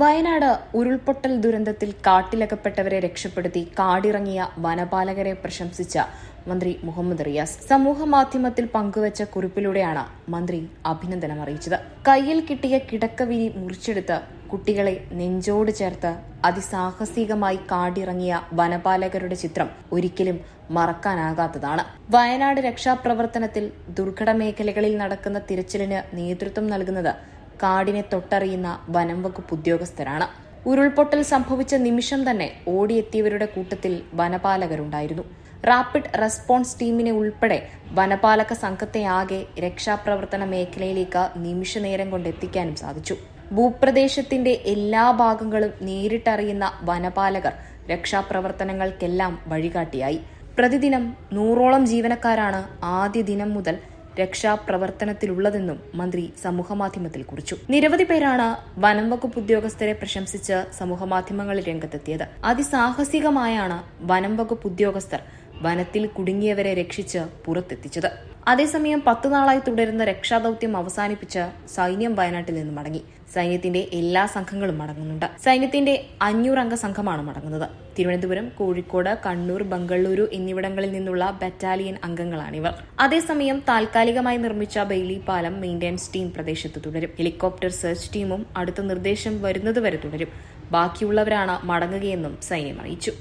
വയനാട് ഉരുൾപൊട്ടൽ ദുരന്തത്തിൽ കാട്ടിലകപ്പെട്ടവരെ രക്ഷപ്പെടുത്തി കാടിറങ്ങിയ വനപാലകരെ പ്രശംസിച്ച മന്ത്രി മുഹമ്മദ് റിയാസ് സമൂഹ മാധ്യമത്തിൽ പങ്കുവച്ച കുറിപ്പിലൂടെയാണ് മന്ത്രി അഭിനന്ദനം അറിയിച്ചത്. കയ്യിൽ കിട്ടിയ കിടക്കവിരി മുറിച്ചെടുത്ത് കുട്ടികളെ നെഞ്ചോട് ചേർത്ത് അതിസാഹസികമായി കാടിറങ്ങിയ വനപാലകരുടെ ചിത്രം ഒരിക്കലും മറക്കാനാകാത്തതാണ്. വയനാട് രക്ഷാപ്രവർത്തനത്തിൽ ദുർഘട മേഖലകളിൽ നടക്കുന്ന തിരച്ചിലിന് നേതൃത്വം നൽകുന്നത് കാടിനെ തൊട്ടറിയുന്ന വനം വകുപ്പ് ഉദ്യോഗസ്ഥരാണ്. ഉരുൾപൊട്ടൽ സംഭവിച്ച നിമിഷം തന്നെ ഓടിയെത്തിയവരുടെ കൂട്ടത്തിൽ വനപാലകരുണ്ടായിരുന്നു. റാപ്പിഡ് റെസ്പോൺസ് ടീമിനെ ഉൾപ്പെടെ വനപാലക സംഘത്തെ ആകെ രക്ഷാപ്രവർത്തന മേഖലയിലേക്ക് നിമിഷനേരം കൊണ്ട് എത്തിക്കാനും സാധിച്ചു. ഭൂപ്രദേശത്തിന്റെ എല്ലാ ഭാഗങ്ങളും നേരിട്ടറിയുന്ന വനപാലകർ രക്ഷാപ്രവർത്തനങ്ങൾക്കെല്ലാം വഴികാട്ടിയായി. പ്രതിദിനം നൂറോളം ജീവനക്കാരാണ് ആദ്യ ദിനം മുതൽ രക്ഷാപ്രവർത്തനത്തിലുള്ളതെന്നും മന്ത്രി സമൂഹമാധ്യമത്തിൽ കുറിച്ചു. നിരവധി പേരാണ് വനം വകുപ്പ് ഉദ്യോഗസ്ഥരെ പ്രശംസിച്ച് സമൂഹമാധ്യമങ്ങളിൽ രംഗത്തെത്തിയത്. അതിസാഹസികമായാണ് വനം വകുപ്പ് ഉദ്യോഗസ്ഥർ വനത്തിൽ കുടുങ്ങിയവരെ രക്ഷിച്ച് പുറത്തെത്തിച്ചത്. അതേസമയം പത്തു നാളായി തുടരുന്ന രക്ഷാദൌത്യം അവസാനിപ്പിച്ച് സൈന്യം വയനാട്ടിൽ നിന്ന് മടങ്ങി. സൈന്യത്തിന്റെ എല്ലാ സംഘങ്ങളും മടങ്ങുന്നുണ്ട്. സൈന്യത്തിന്റെ അഞ്ഞൂറംഗ സംഘമാണ് മടങ്ങുന്നത്. തിരുവനന്തപുരം കോഴിക്കോട് കണ്ണൂർ ബംഗളൂരു എന്നിവിടങ്ങളിൽ നിന്നുള്ള ബറ്റാലിയൻ അംഗങ്ങളാണിവർ. അതേസമയം താൽക്കാലികമായി നിർമ്മിച്ച ബെയിലി പാലം മെയിന്റനൻസ് ടീം പ്രദേശത്ത് തുടരും. ഹെലികോപ്റ്റർ സെർച്ച് ടീമും അടുത്ത നിർദ്ദേശം വരുന്നതുവരെ തുടരും. ബാക്കിയുള്ളവരാണ് മടങ്ങുകയെന്നും സൈന്യം അറിയിച്ചു.